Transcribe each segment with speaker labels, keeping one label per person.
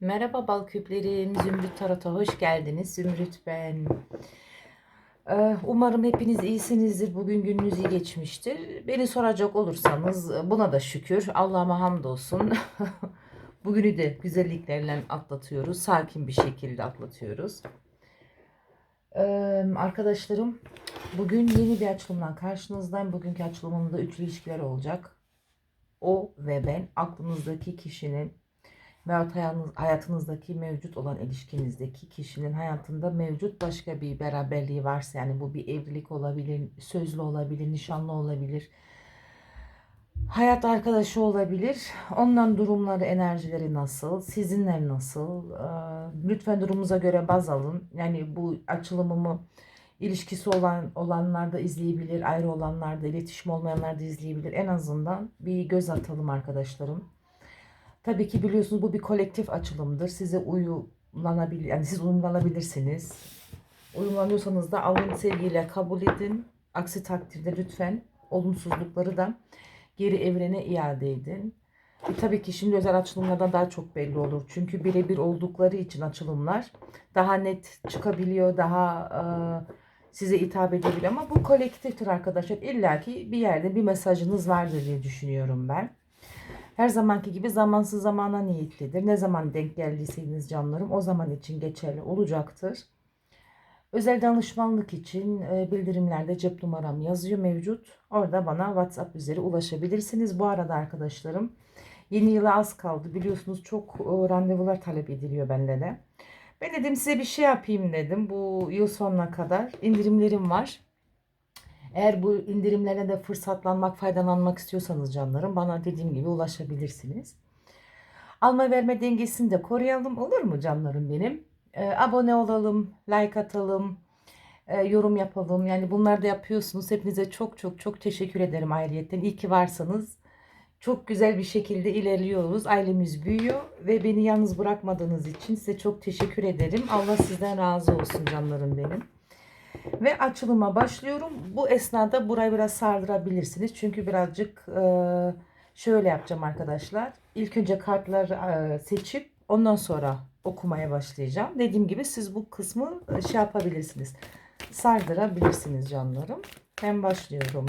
Speaker 1: Merhaba bal küplerim, Zümrüt Tarot'a hoş geldiniz. Zümrüt ben. Ee, Umarım hepiniz iyisinizdir. Bugün gününüz iyi geçmiştir. Beni soracak olursanız buna da şükür. Allah'ıma hamdolsun. Bugünü de güzelliklerle atlatıyoruz. Sakin bir şekilde atlatıyoruz. Ee, arkadaşlarım bugün yeni bir açılımdan karşınızdayım. Bugünkü açılımımda üçlü ilişkiler olacak. O ve ben aklınızdaki kişinin veyahut hayatınız- hayatınızdaki mevcut olan ilişkinizdeki kişinin hayatında mevcut başka bir beraberliği varsa yani bu bir evlilik olabilir, sözlü olabilir, nişanlı olabilir, hayat arkadaşı olabilir. Ondan durumları, enerjileri nasıl, sizinle nasıl? Ee, Lütfen durumunuza göre baz alın. Yani bu açılımımı ilişkisi olan olanlar da izleyebilir, ayrı olanlar da, iletişim olmayanlar da izleyebilir. En azından bir göz atalım arkadaşlarım. Tabii ki biliyorsunuz bu bir kolektif açılımdır. Size uyumlanabilir, yani siz uyumlanabilirsiniz. Uyumlanıyorsanız da alın sevgiyle kabul edin. Aksi takdirde lütfen olumsuzlukları da geri evrene iade edin. E, tabii ki şimdi özel açılımlardan daha çok belli olur. Çünkü birebir oldukları için açılımlar daha net çıkabiliyor, daha e, size hitap edebilir. Ama bu kolektiftir arkadaşlar. İlla ki bir yerde bir mesajınız vardır diye düşünüyorum ben. Her zamanki gibi zamansız zamana niyetlidir. Ne zaman denk geldiyseniz canlarım o zaman için geçerli olacaktır. Özel danışmanlık için e, bildirimlerde cep numaram yazıyor mevcut. Orada bana WhatsApp üzeri ulaşabilirsiniz. Bu arada arkadaşlarım yeni yıla az kaldı. Biliyorsunuz çok e, randevular talep ediliyor bende de. Ben dedim size bir şey yapayım dedim. Bu yıl sonuna kadar indirimlerim var. Eğer bu indirimlerine de fırsatlanmak, faydalanmak istiyorsanız canlarım bana dediğim gibi ulaşabilirsiniz. Alma verme dengesini de koruyalım olur mu canlarım benim? Ee, abone olalım, like atalım, e, yorum yapalım. Yani bunlar da yapıyorsunuz. Hepinize çok çok çok teşekkür ederim ayrıyetten. İyi ki varsanız. Çok güzel bir şekilde ilerliyoruz. Ailemiz büyüyor ve beni yalnız bırakmadığınız için size çok teşekkür ederim. Allah sizden razı olsun canlarım benim. Ve açılıma başlıyorum. Bu esnada burayı biraz sardırabilirsiniz. Çünkü birazcık e, şöyle yapacağım arkadaşlar. İlk önce kartları e, seçip ondan sonra okumaya başlayacağım. Dediğim gibi siz bu kısmı e, şey yapabilirsiniz. Sardırabilirsiniz canlarım. Ben başlıyorum.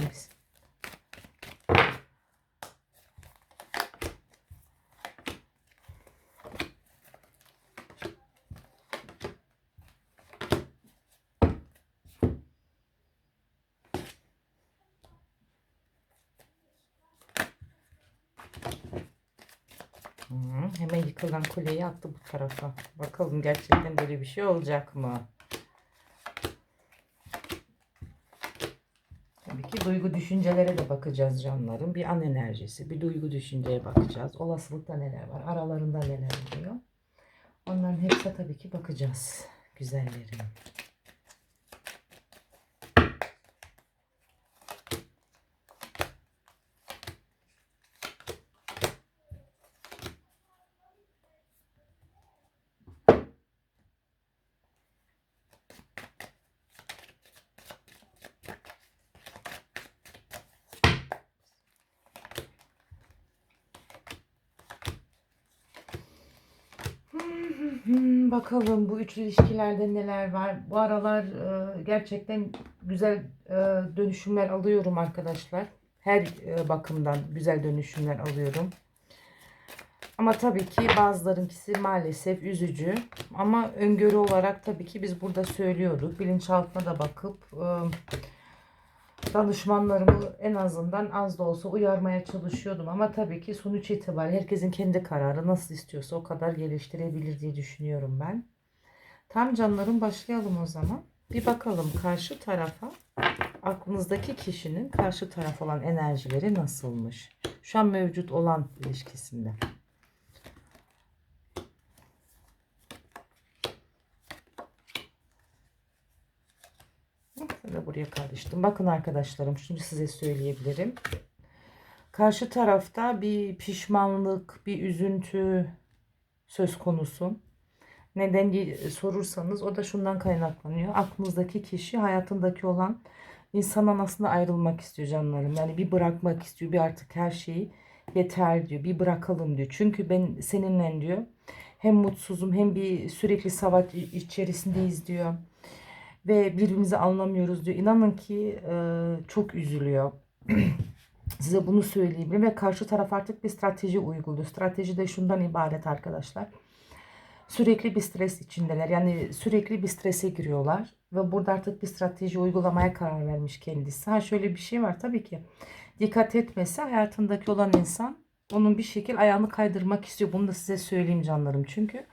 Speaker 1: Hı, hemen yıkılan kuleyi attı bu tarafa. Bakalım gerçekten böyle bir şey olacak mı? Tabii ki duygu düşüncelere de bakacağız canlarım. Bir an enerjisi, bir duygu düşünceye bakacağız. Olasılıkta neler var, aralarında neler oluyor. Onların hepsine tabii ki bakacağız. Güzellerim. Hmm, bakalım bu üçlü ilişkilerde neler var. Bu aralar e, gerçekten güzel e, dönüşümler alıyorum arkadaşlar. Her e, bakımdan güzel dönüşümler alıyorum. Ama tabii ki bazılarınkisi maalesef üzücü. Ama öngörü olarak tabii ki biz burada söylüyorduk. Bilinçaltına da bakıp e, danışmanlarımı en azından az da olsa uyarmaya çalışıyordum. Ama tabii ki sonuç itibariyle herkesin kendi kararı nasıl istiyorsa o kadar geliştirebilir diye düşünüyorum ben. Tam canlarım başlayalım o zaman. Bir bakalım karşı tarafa aklınızdaki kişinin karşı taraf olan enerjileri nasılmış? Şu an mevcut olan ilişkisinde. De buraya karıştım. Bakın arkadaşlarım şimdi size söyleyebilirim. Karşı tarafta bir pişmanlık, bir üzüntü söz konusu. Neden diye sorursanız o da şundan kaynaklanıyor. Aklınızdaki kişi hayatındaki olan insandan aslında ayrılmak istiyor canlarım. Yani bir bırakmak istiyor. Bir artık her şeyi yeter diyor. Bir bırakalım diyor. Çünkü ben seninle diyor hem mutsuzum hem bir sürekli savaş içerisindeyiz diyor. Ve birbirimizi anlamıyoruz diyor. İnanın ki e, çok üzülüyor. Size bunu söyleyebilirim ve karşı taraf artık bir strateji uyguluyor. Strateji de şundan ibaret arkadaşlar. Sürekli bir stres içindeler. Yani sürekli bir strese giriyorlar. Ve burada artık bir strateji uygulamaya karar vermiş kendisi. Ha şöyle bir şey var tabii ki. Dikkat etmese hayatındaki olan insan onun bir şekil ayağını kaydırmak istiyor. Bunu da size söyleyeyim canlarım. Çünkü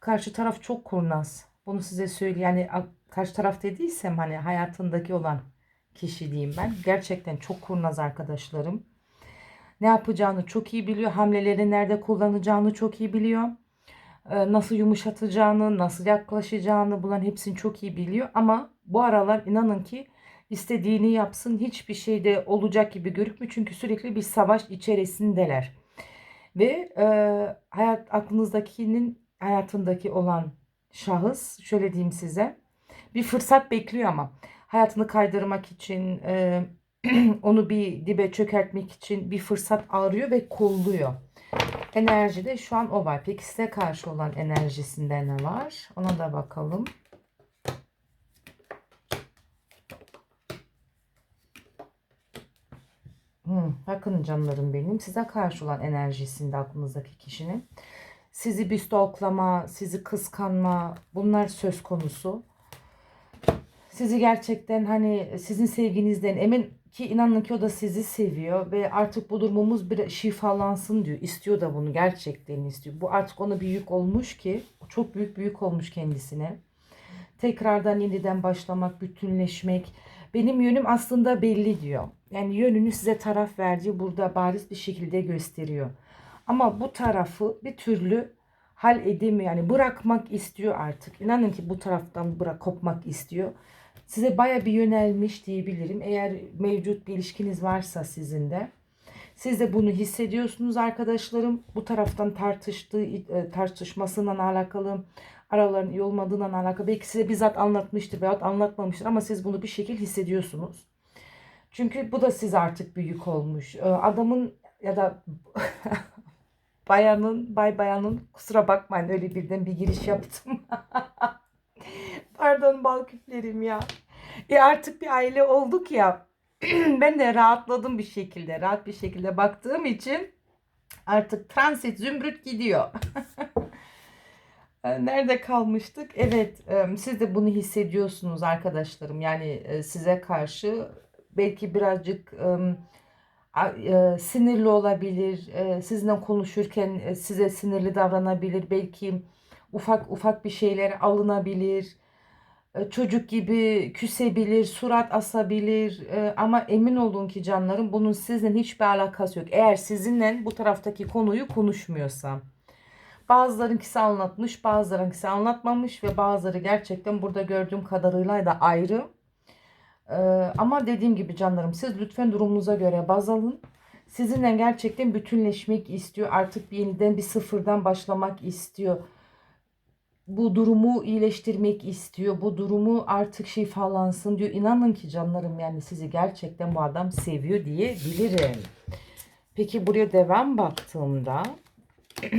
Speaker 1: karşı taraf çok kurnaz. Bunu size söyleyeyim. Yani karşı taraf dediysem hani hayatındaki olan kişi diyeyim ben. Gerçekten çok kurnaz arkadaşlarım. Ne yapacağını çok iyi biliyor. Hamleleri nerede kullanacağını çok iyi biliyor. Ee, Nasıl yumuşatacağını, nasıl yaklaşacağını bunların hepsini çok iyi biliyor. Ama bu aralar inanın ki istediğini yapsın hiçbir şeyde olacak gibi görünmüyor. Çünkü sürekli bir savaş içerisindeler. Ve e, hayat aklınızdakinin hayatındaki olan şahıs şöyle diyeyim size bir fırsat bekliyor ama hayatını kaydırmak için e, onu bir dibe çökertmek için bir fırsat arıyor ve kolluyor. Enerjide şu an o var. Peki size karşı olan enerjisinde ne var? Ona da bakalım. Hmm, bakın canlarım benim. Size karşı olan enerjisinde aklınızdaki kişinin. Sizi bir stalklama, sizi kıskanma bunlar söz konusu. Sizi gerçekten hani sizin sevginizden emin ki inanın ki o da sizi seviyor ve artık bu durumumuz bir şifalansın diyor. İstiyor da bunu gerçekten istiyor. Bu artık ona bir yük olmuş ki çok büyük bir yük olmuş kendisine. Tekrardan yeniden başlamak, bütünleşmek. Benim yönüm aslında belli diyor. Yani yönünü size taraf verdiği burada bariz bir şekilde gösteriyor. Ama bu tarafı bir türlü hal edemiyor. Yani bırakmak istiyor artık. İnanın ki bu taraftan bırak kopmak istiyor. Size baya bir yönelmiş diyebilirim. Eğer mevcut bir ilişkiniz varsa sizin de. Siz de bunu hissediyorsunuz arkadaşlarım. Bu taraftan tartıştığı, e, tartışmasından alakalı, araların iyi olmadığından alakalı. Belki size bizzat anlatmıştır veyahut anlatmamıştır ama siz bunu bir şekil hissediyorsunuz. Çünkü bu da size artık bir yük olmuş. Ee, Adamın ya da bayanın, bay bayanın kusura bakmayın öyle birden bir giriş yaptım. Pardon bal küplerim ya. E artık bir aile olduk ya. ben de rahatladım bir şekilde. Rahat bir şekilde baktığım için artık transit zümrüt gidiyor. E, Nerede kalmıştık? Evet, e, siz de bunu hissediyorsunuz arkadaşlarım. Yani e, size karşı belki birazcık sinirli olabilir. Sizinle konuşurken size sinirli davranabilir. Belki ufak ufak bir şeyler alınabilir. E, Çocuk gibi küsebilir, surat asabilir. E, Ama emin olun ki canlarım bunun sizinle hiçbir alakası yok. Eğer sizinle bu taraftaki konuyu konuşmuyorsa. Bazılarınkisi anlatmış, bazılarınkisi anlatmamış ve bazıları gerçekten burada gördüğüm kadarıyla da ayrı. Ee, ama dediğim gibi canlarım siz lütfen durumunuza göre baz alın. Sizinle gerçekten bütünleşmek istiyor. Artık bir yeniden bir sıfırdan başlamak istiyor. Bu durumu iyileştirmek istiyor. Bu durumu artık şifalansın diyor. İnanın ki canlarım yani sizi gerçekten bu adam seviyor diyebilirim. Peki buraya devam baktığımda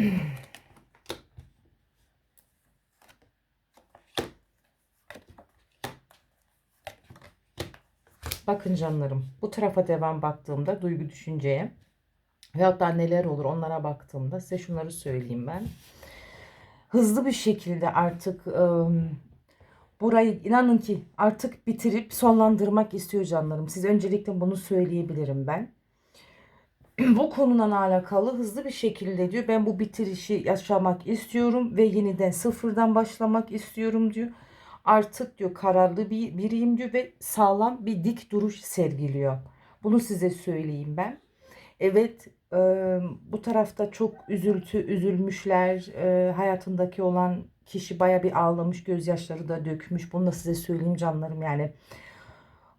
Speaker 1: Bakın canlarım bu tarafa devam baktığımda duygu düşünceye veyahut da neler olur onlara baktığımda size şunları söyleyeyim ben. Hızlı bir şekilde artık ım, burayı inanın ki artık bitirip sonlandırmak istiyor canlarım. Size öncelikle bunu söyleyebilirim ben. Bu konuyla alakalı hızlı bir şekilde diyor ben bu bitirişi yaşamak istiyorum ve yeniden sıfırdan başlamak istiyorum diyor. Artık diyor kararlı bir biriyim diyor ve sağlam bir dik duruş sergiliyor. Bunu size söyleyeyim ben. Evet e, bu tarafta çok üzüntü üzülmüşler. E, hayatındaki olan kişi baya bir ağlamış gözyaşları da dökmüş. Bunu da size söyleyeyim canlarım yani.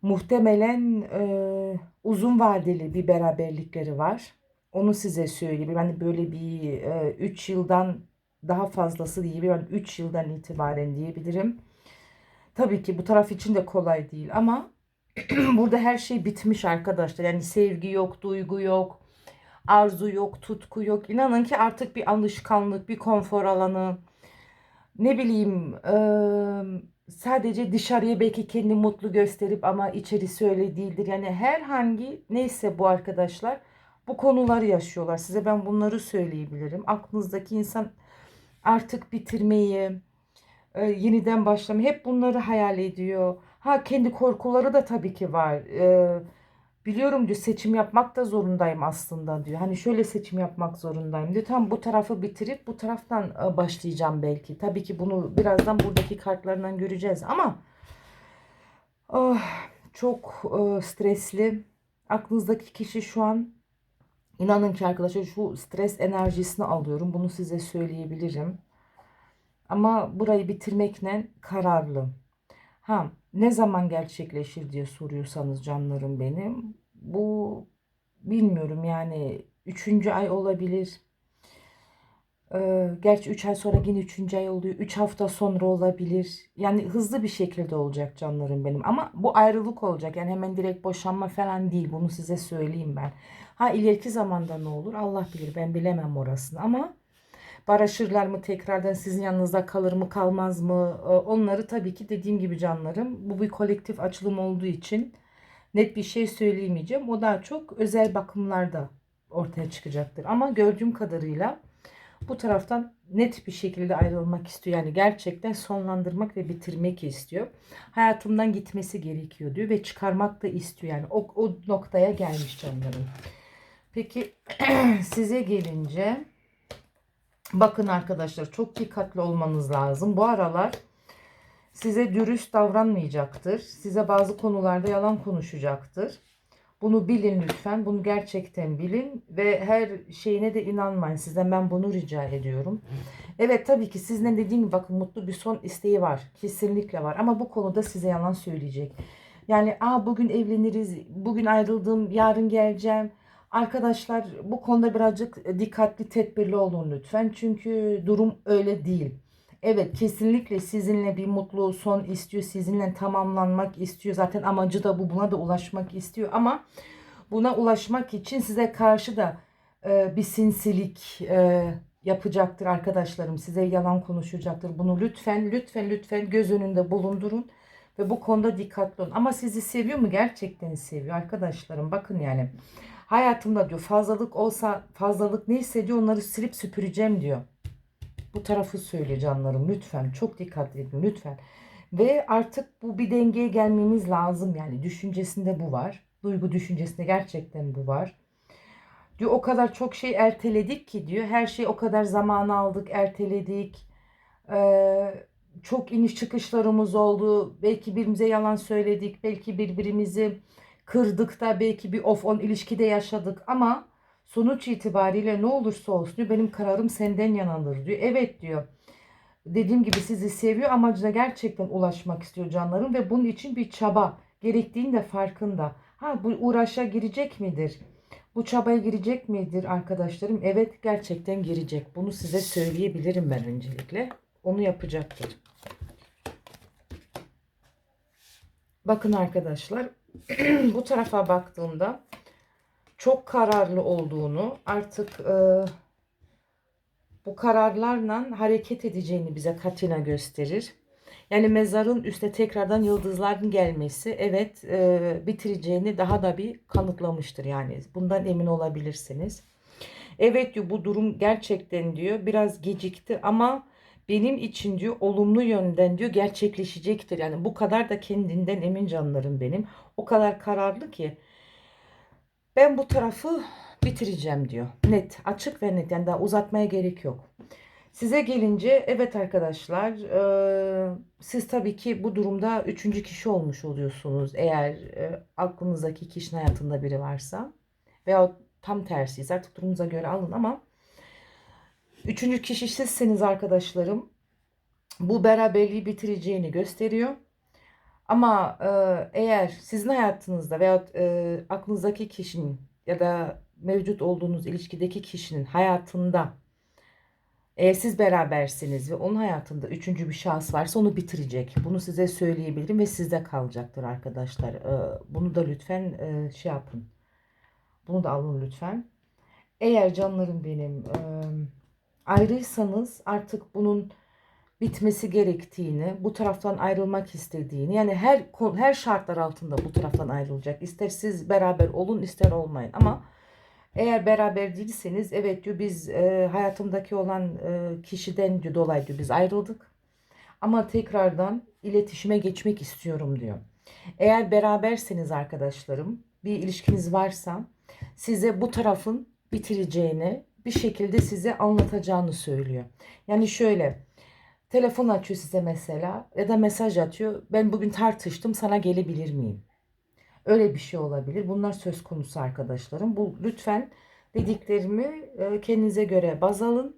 Speaker 1: Muhtemelen e, uzun vadeli bir beraberlikleri var. Onu size söyleyeyim. Yani böyle bir 3 yıldan daha fazlası diyebilirim. Yani 3 yıldan itibaren diyebilirim. Tabii ki bu taraf için de kolay değil ama burada her şey bitmiş arkadaşlar. Yani sevgi yok, duygu yok. Arzu yok, tutku yok. İnanın ki artık bir alışkanlık, bir konfor alanı. Ne bileyim, eee, sadece dışarıya belki kendini mutlu gösterip ama içerisi öyle değildir. Yani herhangi neyse bu arkadaşlar bu konuları yaşıyorlar. Size ben bunları söyleyebilirim. Aklınızdaki insan artık bitirmeyi, e, yeniden başlamayı hep bunları hayal ediyor. Ha kendi korkuları da tabii ki var. E, biliyorum diyor seçim yapmak da zorundayım aslında diyor. Hani şöyle seçim yapmak zorundayım diyor. Tam bu tarafı bitirip bu taraftan e, başlayacağım belki. Tabii ki bunu birazdan buradaki kartlarından göreceğiz ama oh, çok e, stresli. Aklınızdaki kişi şu an inanın ki arkadaşlar şu stres enerjisini alıyorum. Bunu size söyleyebilirim. Ama burayı bitirmekle kararlı. Ha, ne zaman gerçekleşir diye soruyorsanız canlarım benim. Bu bilmiyorum yani üçüncü ay olabilir. Ee, gerçi 3 ay sonra yine 3. ay oluyor. 3 hafta sonra olabilir. Yani hızlı bir şekilde olacak canlarım benim. Ama bu ayrılık olacak. Yani hemen direkt boşanma falan değil. Bunu size söyleyeyim ben. Ha ileriki zamanda ne olur? Allah bilir. Ben bilemem orasını. Ama barışırlar mı tekrardan sizin yanınızda kalır mı kalmaz mı? Ee, Onları tabii ki dediğim gibi canlarım. Bu bir kolektif açılım olduğu için net bir şey söyleyemeyeceğim. O daha çok özel bakımlarda ortaya çıkacaktır. Ama gördüğüm kadarıyla bu taraftan net bir şekilde ayrılmak istiyor. Yani gerçekten sonlandırmak ve bitirmek istiyor. Hayatımdan gitmesi gerekiyor diyor ve çıkarmak da istiyor. Yani o, o noktaya gelmiş canlarım. Peki size gelince bakın arkadaşlar çok dikkatli olmanız lazım. Bu aralar size dürüst davranmayacaktır. Size bazı konularda yalan konuşacaktır. Bunu bilin lütfen. Bunu gerçekten bilin ve her şeyine de inanmayın. Sizden ben bunu rica ediyorum. Evet tabii ki sizden dediğim gibi bakın mutlu bir son isteği var. Kesinlikle var ama bu konuda size yalan söyleyecek. Yani Aa, bugün evleniriz, bugün ayrıldım, yarın geleceğim. Arkadaşlar bu konuda birazcık dikkatli tedbirli olun lütfen. Çünkü durum öyle değil. Evet kesinlikle sizinle bir mutlu son istiyor. Sizinle tamamlanmak istiyor. Zaten amacı da bu. Buna da ulaşmak istiyor. Ama buna ulaşmak için size karşı da e, bir sinsilik e, yapacaktır arkadaşlarım. Size yalan konuşacaktır. Bunu lütfen lütfen lütfen göz önünde bulundurun. Ve bu konuda dikkatli olun. Ama sizi seviyor mu? Gerçekten seviyor arkadaşlarım. Bakın yani hayatımda diyor fazlalık olsa fazlalık ne hissediyor onları silip süpüreceğim diyor. Bu tarafı söyle canlarım lütfen. Çok dikkat edin lütfen. Ve artık bu bir dengeye gelmemiz lazım. Yani düşüncesinde bu var. Duygu düşüncesinde gerçekten bu var. Diyor o kadar çok şey erteledik ki diyor. Her şey o kadar zaman aldık, erteledik. Ee, çok iniş çıkışlarımız oldu. Belki birbirimize yalan söyledik. Belki birbirimizi kırdık da belki bir off on ilişkide yaşadık ama sonuç itibariyle ne olursa olsun diyor benim kararım senden yanadır diyor. Evet diyor. Dediğim gibi sizi seviyor amacına gerçekten ulaşmak istiyor canlarım ve bunun için bir çaba gerektiğini de farkında. Ha bu uğraşa girecek midir? Bu çabaya girecek midir arkadaşlarım? Evet gerçekten girecek. Bunu size söyleyebilirim ben öncelikle. Onu yapacaktır. Bakın arkadaşlar bu tarafa baktığımda çok kararlı olduğunu artık e, bu kararlarla hareket edeceğini bize Katina gösterir. Yani mezarın üstte tekrardan yıldızların gelmesi evet e, bitireceğini daha da bir kanıtlamıştır yani bundan emin olabilirsiniz. Evet diyor bu durum gerçekten diyor biraz gecikti ama benim için diyor olumlu yönden diyor gerçekleşecektir. Yani bu kadar da kendinden emin canlarım benim. O kadar kararlı ki ben bu tarafı bitireceğim diyor. Net, açık ve net. Yani daha uzatmaya gerek yok. Size gelince evet arkadaşlar e, siz tabii ki bu durumda üçüncü kişi olmuş oluyorsunuz. Eğer e, aklınızdaki kişinin hayatında biri varsa veya tam tersiyiz artık durumunuza göre alın ama üçüncü kişi sizseniz arkadaşlarım bu beraberliği bitireceğini gösteriyor. Ama e, eğer sizin hayatınızda veya e, aklınızdaki kişinin ya da mevcut olduğunuz ilişkideki kişinin hayatında eğer siz berabersiniz ve onun hayatında üçüncü bir şahıs varsa onu bitirecek. Bunu size söyleyebilirim ve sizde kalacaktır arkadaşlar. E, bunu da lütfen e, şey yapın. Bunu da alın lütfen. Eğer canlarım benim e, ayrıysanız artık bunun bitmesi gerektiğini, bu taraftan ayrılmak istediğini, yani her her şartlar altında bu taraftan ayrılacak. İster siz beraber olun, ister olmayın. Ama eğer beraber değilseniz, evet diyor biz e, hayatımdaki olan e, kişiden diyor, dolayı diyor biz ayrıldık. Ama tekrardan iletişime geçmek istiyorum diyor. Eğer beraberseniz arkadaşlarım, bir ilişkiniz varsa size bu tarafın bitireceğini bir şekilde size anlatacağını söylüyor. Yani şöyle telefon açıyor size mesela ya da mesaj atıyor. Ben bugün tartıştım sana gelebilir miyim? Öyle bir şey olabilir. Bunlar söz konusu arkadaşlarım. Bu lütfen dediklerimi e, kendinize göre baz alın.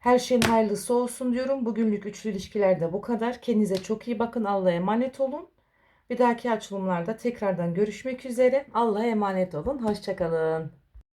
Speaker 1: Her şeyin hayırlısı olsun diyorum. Bugünlük üçlü ilişkilerde bu kadar. Kendinize çok iyi bakın. Allah'a emanet olun. Bir dahaki açılımlarda tekrardan görüşmek üzere. Allah'a emanet olun. Hoşçakalın.